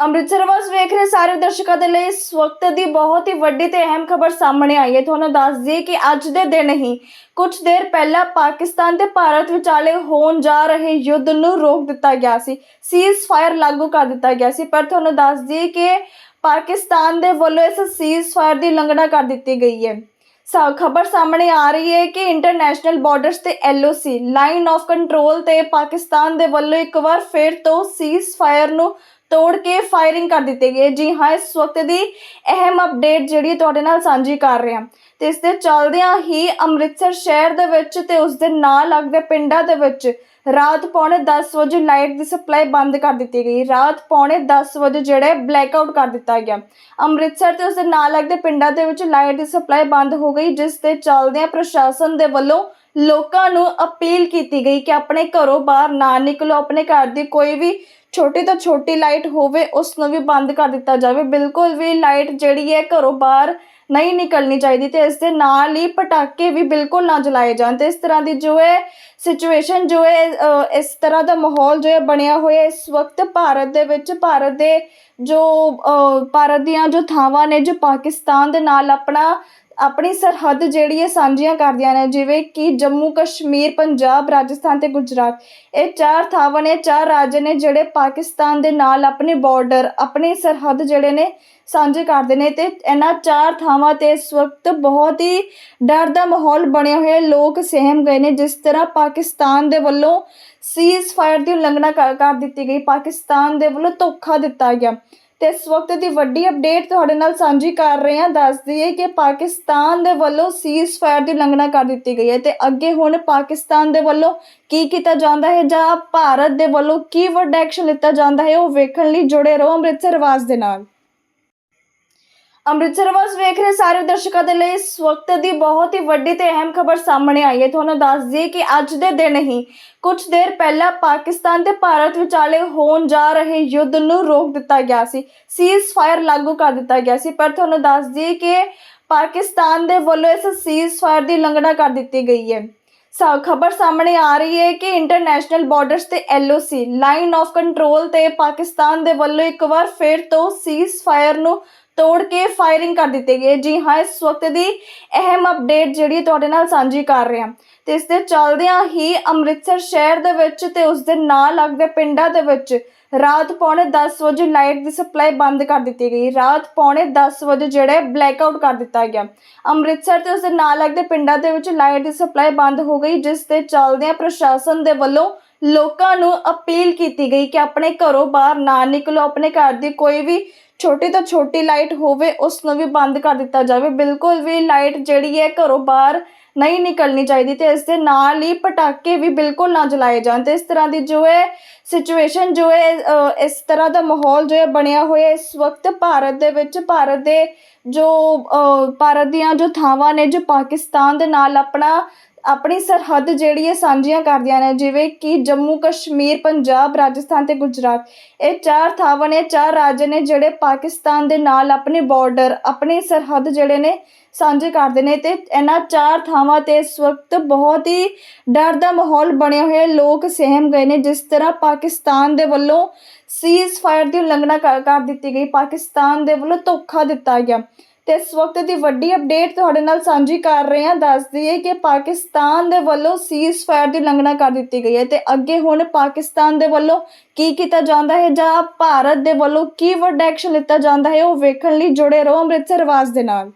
ਅੰਮ੍ਰਿਤਸਰ ਵਾਸ ਵੇਖ ਰਹੇ ਸਾਰੇ ਦਰਸ਼ਕਾਂ ਦੇ ਲਈ ਇਸ ਵਕਤ ਦੀ ਬਹੁਤ ਹੀ ਵੱਡੀ ਤੇ ਅਹਿਮ ਖਬਰ ਸਾਹਮਣੇ ਆਈ ਹੈ। ਤੁਹਾਨੂੰ ਦੱਸ ਦਈਏ ਕਿ ਅੱਜ ਦੇ ਦਿਨ ਹੀ ਕੁਝ ਦੇਰ ਪਹਿਲਾਂ ਪਾਕਿਸਤਾਨ ਤੇ ਭਾਰਤ ਵਿਚਾਲੇ ਹੋਣ ਜਾ ਰਹੇ ਯੁੱਧ ਨੂੰ ਰੋਕ ਦਿੱਤਾ ਗਿਆ ਸੀ। ਸੀਜ਼ ਫਾਇਰ ਲਾਗੂ ਕਰ ਦਿੱਤਾ ਗਿਆ ਸੀ। ਪਰ ਤੁਹਾਨੂੰ ਦੱਸ ਦਈਏ ਕਿ ਪਾਕਿਸਤਾਨ ਦੇ ਵੱਲੋਂ ਇਸ ਸੀਜ਼ ਫਾਇਰ ਦੀ ਉਲੰਘਣਾ ਕਰ ਦਿੱਤੀ ਗਈ ਹੈ। ਸਾ ਖਬਰ ਸਾਹਮਣੇ ਆ ਰਹੀ ਹੈ ਕਿ ਇੰਟਰਨੈਸ਼ਨਲ ਬਾਰਡਰਸ ਤੇ ਐਲਓਸੀ ਲਾਈਨ ਆਫ ਕੰਟਰੋਲ ਤੇ ਪਾਕਿਸਤਾਨ ਦੇ ਵੱਲੋਂ ਇੱਕ ਵਾਰ ਫਿਰ ਤੋਂ ਸੀਜ਼ ਫਾਇਰ ਨੂੰ ਤੋੜ ਕੇ ਫਾਇਰਿੰਗ ਕਰ ਦਿੱਤੀ ਗਈ ਜੀ ਹਾਂ, ਇਸ ਵਕਤ ਦੀ ਅਹਿਮ ਅਪਡੇਟ ਜਿਹੜੀ ਤੁਹਾਡੇ ਨਾਲ ਸਾਂਝੀ ਕਰ ਰਹੇ। ਹਾਂ ਤੇ ਇਸ ਦੇ ਚੱਲਦਿਆਂ ਹੀ ਅੰਮ੍ਰਿਤਸਰ ਸ਼ਹਿਰ ਦੇ ਵਿੱਚ ਤੇ ਉਸ ਦੇ ਨਾਲ ਲੱਗਦੇ ਪਿੰਡਾਂ ਦੇ ਵਿੱਚ ਰਾਤ ਪੌਣੇ 10 ਵਜੇ ਲਾਈਟ ਦੀ ਸਪਲਾਈ ਬੰਦ ਕਰ ਦਿੱਤੀ ਗਈ। ਰਾਤ ਪੌਣੇ 10 ਵਜੇ ਜਿਹੜੇ ਬਲੈਕਆਊਟ ਕਰ ਦਿੱਤਾ ਗਿਆ। ਅੰਮ੍ਰਿਤਸਰ ਤੇ ਉਸ ਦੇ ਨਾਲ ਲੱਗਦੇ ਪਿੰਡਾਂ ਦੇ ਵਿੱਚ ਲਾਈਟ ਦੀ ਸਪਲਾਈ ਬੰਦ ਹੋ ਗਈ, ਜਿਸ ਦੇ ਚੱਲਦਿਆਂ ਪ੍ਰਸ਼ਾਸਨ ਦੇ ਵੱਲੋਂ ਲੋਕਾਂ ਨੂੰ ਅਪੀਲ ਕੀਤੀ ਗਈ ਕਿ ਆਪਣੇ ਘਰੋਂ ਬਾਹਰ ਨਾ ਨਿਕਲੋ, ਆਪਣੇ ਘਰ ਦੀ ਕੋਈ ਵੀ ਛੋਟੀ ਤੋਂ ਛੋਟੀ ਲਾਈਟ ਹੋਵੇ, ਉਸ ਨੂੰ ਵੀ ਬੰਦ ਕਰ ਦਿੱਤਾ ਜਾਵੇ। ਬਿਲਕੁਲ ਵੀ ਲਾਈਟ ਜਿਹੜੀ ਹੈ ਘਰੋਂ ਬਾਹਰ ਨਹੀਂ ਨਿਕਲਣੀ ਚਾਹੀਦੀ ਤੇ ਇਸ ਦੇ ਨਾਲ ਹੀ ਪਟਾਕੇ ਵੀ ਬਿਲਕੁਲ ਨਾ ਜਲਾਏ ਜਾਣ ਤੇ ਇਸ ਤਰ੍ਹਾਂ ਦੀ ਜੋ ਹੈ ਸਿਚੁਏਸ਼ਨ ਜੋ ਹੈ ਇਸ ਤਰ੍ਹਾਂ ਦਾ ਮਾਹੌਲ ਜੋ ਹੈ ਬਣਿਆ ਹੋਇਆ ਇਸ ਵਕਤ ਭਾਰਤ ਦੇ ਵਿੱਚ, ਭਾਰਤ ਦੇ ਜੋ ਭਾਰਤ ਦੀਆਂ ਜੋ ਥਾਵਾਂ ਨੇ ਜੋ ਪਾਕਿਸਤਾਨ ਦੇ ਨਾਲ ਆਪਣਾ ਆਪਣੀ ਸਰਹੱਦ ਜਿਹੜੀ ਹੈ ਸਾਂਝੀਆਂ ਕਰਦੀਆਂ ਨੇ, ਜਿਵੇਂ ਕਿ ਜੰਮੂ ਕਸ਼ਮੀਰ, ਪੰਜਾਬ, ਰਾਜਸਥਾਨ ਤੇ ਗੁਜਰਾਤ। ਇਹ ਚਾਰ ਥਾਵਾਂ ਨੇ, ਚਾਰ ਰਾਜ ਨੇ ਜਿਹੜੇ ਪਾਕਿਸਤਾਨ ਦੇ ਨਾਲ ਆਪਣੇ ਬਾਰਡਰ ਆਪਣੀ ਸਰਹੱਦ ਜਿਹੜੇ ਨੇ ਸਾਂਝੇ ਕਰਦੇ ਨੇ ਤੇ ਇਹਨਾਂ ਚਾਰ ਥਾਵਾਂ ਤੇ ਇਸ ਵਕਤ ਬਹੁਤ ਹੀ ਡਰ ਦਾ ਮਾਹੌਲ ਬਣਿਆ ਹੋਇਆ। ਲੋਕ ਸਹਿਮ ਗਏ ਨੇ, ਜਿਸ ਤਰ੍ਹਾਂ ਪਾਕਿਸਤਾਨ ਦੇ ਵੱਲੋਂ ਸੀਜ਼ ਫਾਇਰ ਦੀ ਉਲੰਘਣਾ ਕਰ ਕਰ ਦਿੱਤੀ ਗਈ। ਪਾਕਿਸਤਾਨ ਦੇ ਵੱਲੋਂ ਧੋਖਾ ਦਿੱਤਾ ਗਿਆ। ਤੇ ਇਸ ਵਕਤ ਦੀ ਵੱਡੀ ਅਪਡੇਟ ਤੁਹਾਡੇ ਨਾਲ ਸਾਂਝੀ ਕਰ ਰਹੇ ਹਾਂ। ਦੱਸ ਦਈਏ ਕਿ ਪਾਕਿਸਤਾਨ ਦੇ ਵੱਲੋਂ ਸੀਜ਼ ਫਾਇਰ ਦੀ ਉਲੰਘਣਾ ਕਰ ਦਿੱਤੀ ਗਈ ਹੈ ਤੇ ਅੱਗੇ ਹੁਣ ਪਾਕਿਸਤਾਨ ਦੇ ਵੱਲੋਂ ਕੀ ਕੀਤਾ ਜਾਂਦਾ ਹੈ ਜਾਂ ਭਾਰਤ ਦੇ ਵੱਲੋਂ ਕੀ ਵੱਡਾ ਐਕਸ਼ਨ ਲਿੱਤਾ ਜਾਂਦਾ ਹੈ ਉਹ ਵੇਖਣ ਲਈ ਜੁੜੇ ਰਹੋ ਅੰਮ੍ਰਿਤਸਰ ਵਾਸ ਦੇ ਨਾਲ। ਅੰਮ੍ਰਿਤਸਰ ਵਾਸ ਵੇਖ ਰਹੇ ਸਾਰੇ ਦਰਸ਼ਕਾਂ ਦੇ ਲਈ ਇਸ ਵਕਤ ਦੀ ਬਹੁਤ ਹੀ ਵੱਡੀ ਤੇ ਅਹਿਮ ਖਬਰ ਸਾਹਮਣੇ ਆਈ ਹੈ। ਤੁਹਾਨੂੰ ਦੱਸ ਦਈਏ ਕਿ ਅੱਜ ਦੇ ਦਿਨ ਹੀ ਕੁਝ ਦੇਰ ਪਹਿਲਾਂ ਪਾਕਿਸਤਾਨ ਤੇ ਭਾਰਤ ਵਿਚਾਲੇ ਹੋਣ ਜਾ ਰਹੇ ਯੁੱਧ ਨੂੰ ਰੋਕ ਦਿੱਤਾ ਗਿਆ ਸੀ। ਸੀਜ਼ ਫਾਇਰ ਲਾਗੂ ਕਰ ਦਿੱਤਾ ਗਿਆ ਸੀ। ਪਰ ਤੁਹਾਨੂੰ ਦੱਸ ਦਈਏ ਕਿ ਪਾਕਿਸਤਾਨ ਦੇ ਵੱਲੋਂ ਇਸ ਸੀਜ਼ ਫਾਇਰ ਦੀ ਉਲੰਘਣਾ ਕਰ ਦਿੱਤੀ ਗਈ ਹੈ। ਖਬਰ ਸਾਹਮਣੇ ਆ ਰਹੀ ਹੈ ਕਿ ਇੰਟਰਨੈਸ਼ਨਲ ਬਾਰਡਰਸ ਤੇ ਐਲਓਸੀ ਲਾਈਨ ਆਫ ਕੰਟਰੋਲ ਤੇ ਪਾਕਿਸਤਾਨ ਦੇ ਵੱਲੋਂ ਇੱਕ ਵਾਰ ਫਿਰ ਤੋਂ ਸੀਜ਼ ਫਾਇਰ ਨੂੰ ਤੋੜ ਕੇ ਫਾਇਰਿੰਗ ਕਰ ਦਿੱਤੀ ਗਏ। ਜੀ ਹਾਂ, ਇਸ ਵਕਤ ਦੀ ਅਹਿਮ ਅਪਡੇਟ ਜਿਹੜੀ ਤੁਹਾਡੇ ਨਾਲ ਸਾਂਝੀ ਕਰ ਰਹੇ। ਹਾਂ ਤੇ ਇਸ ਦੇ ਚੱਲਦਿਆਂ ਹੀ ਅੰਮ੍ਰਿਤਸਰ ਸ਼ਹਿਰ ਦੇ ਵਿੱਚ ਤੇ ਉਸ ਦੇ ਨਾਲ ਲੱਗਦੇ ਪਿੰਡਾਂ ਦੇ ਵਿੱਚ ਰਾਤ ਪੌਣੇ 10 ਵਜੇ ਲਾਈਟ ਦੀ ਸਪਲਾਈ ਬੰਦ ਕਰ ਦਿੱਤੀ ਗਈ। ਰਾਤ ਪੌਣੇ 10 ਵਜੇ ਜਿਹੜੇ ਬਲੈਕਆਊਟ ਕਰ ਦਿੱਤਾ ਗਿਆ। ਅੰਮ੍ਰਿਤਸਰ ਤੇ ਉਸ ਦੇ ਨਾਲ ਲੱਗਦੇ ਪਿੰਡਾਂ ਦੇ ਵਿੱਚ ਲਾਈਟ ਦੀ ਸਪਲਾਈ ਬੰਦ ਹੋ ਗਈ, ਜਿਸ ਦੇ ਚੱਲਦਿਆਂ ਪ੍ਰਸ਼ਾਸਨ ਦੇ ਵੱਲੋਂ ਲੋਕਾਂ ਨੂੰ ਅਪੀਲ ਕੀਤੀ ਗਈ ਕਿ ਆਪਣੇ ਘਰੋਂ ਬਾਹਰ ਨਾ ਨਿਕਲੋ, ਆਪਣੇ ਘਰ ਦੀ ਕੋਈ ਵੀ ਛੋਟੀ ਤੋਂ ਛੋਟੀ ਲਾਈਟ ਹੋਵੇ ਉਸ ਨੂੰ ਵੀ ਬੰਦ ਕਰ ਦਿੱਤਾ ਜਾਵੇ। ਬਿਲਕੁਲ ਵੀ ਲਾਈਟ ਜਿਹੜੀ ਹੈ ਘਰੋਂ ਬਾਹਰ ਨਹੀਂ ਨਿਕਲਣੀ ਚਾਹੀਦੀ ਤੇ ਇਸ ਦੇ ਨਾਲ ਹੀ ਪਟਾਕੇ ਵੀ ਬਿਲਕੁਲ ਨਾ ਜਲਾਏ ਜਾਣ। ਤੇ ਇਸ ਤਰ੍ਹਾਂ ਦੀ ਜੋ ਹੈ ਸਿਚੁਏਸ਼ਨ ਜੋ ਹੈ ਇਸ ਤਰ੍ਹਾਂ ਦਾ ਮਾਹੌਲ ਜੋ ਹੈ ਬਣਿਆ ਹੋਇਆ ਇਸ ਵਕਤ ਭਾਰਤ ਦੇ ਵਿੱਚ, ਭਾਰਤ ਦੇ ਜੋ ਭਾਰਤ ਦੀਆਂ ਜੋ ਥਾਵਾਂ ਨੇ, ਜੋ ਪਾਕਿਸਤਾਨ ਦੇ ਨਾਲ ਆਪਣਾ, ਆਪਣੀ ਸਰਹੱਦ ਜਿਹੜੀ ਹੈ ਸਾਂਝੀਆਂ ਕਰਦੀਆਂ ਨੇ, ਜਿਵੇਂ ਕਿ ਜੰਮੂ ਕਸ਼ਮੀਰ, ਪੰਜਾਬ, ਰਾਜਸਥਾਨ ਤੇ ਗੁਜਰਾਤ। ਇਹ ਚਾਰ ਥਾਵਾਂ ਨੇ, ਚਾਰ ਰਾਜ ਨੇ ਜਿਹੜੇ ਪਾਕਿਸਤਾਨ ਦੇ ਨਾਲ ਆਪਣੇ ਬਾਰਡਰ ਆਪਣੀ ਸਰਹੱਦ ਜਿਹੜੇ ਨੇ ਸਾਂਝੇ ਕਰਦੇ ਨੇ ਤੇ ਇਹਨਾਂ ਚਾਰ ਥਾਵਾਂ ਤੇ ਇਸ ਵਕਤ ਬਹੁਤ ਹੀ ਡਰ ਦਾ ਮਾਹੌਲ ਬਣਿਆ ਹੋਇਆ ਲੋਕ ਸਹਿਮ ਗਏ ਨੇ, ਜਿਸ ਤਰ੍ਹਾਂ ਪਾਕਿਸਤਾਨ ਦੇ ਵੱਲੋਂ ਸੀਜ਼ ਫਾਇਰ ਦੀ ਉਲੰਘਣਾ ਕਰ ਦਿੱਤੀ ਗਈ। ਪਾਕਿਸਤਾਨ ਦੇ ਵੱਲੋਂ ਧੋਖਾ ਦਿੱਤਾ ਗਿਆ। ਤੇ ਇਸ ਵਕਤ ਦੀ ਵੱਡੀ ਅਪਡੇਟ ਤੁਹਾਡੇ ਨਾਲ ਸਾਂਝੀ ਕਰ ਰਹੇ ਹਾਂ। ਦੱਸ ਦਈਏ ਕਿ ਪਾਕਿਸਤਾਨ ਦੇ ਵੱਲੋਂ ਸੀਜ਼ ਫਾਇਰ ਦੀ ਉਲੰਘਣਾ ਕਰ ਦਿੱਤੀ ਗਈ ਹੈ। ਤੇ ਅੱਗੇ ਹੁਣ ਪਾਕਿਸਤਾਨ ਦੇ ਵੱਲੋਂ ਕੀ ਕੀਤਾ ਜਾਂਦਾ ਹੈ ਜਾਂ ਭਾਰਤ ਦੇ ਵੱਲੋਂ ਕੀ ਵੱਡਾ ਐਕਸ਼ਨ ਲਿੱਤਾ ਜਾਂਦਾ ਹੈ, ਉਹ ਵੇਖਣ ਲਈ ਜੁੜੇ ਰਹੋ ਅੰਮ੍ਰਿਤਸਰ ਵਾਸ ਦੇ ਨਾਲ।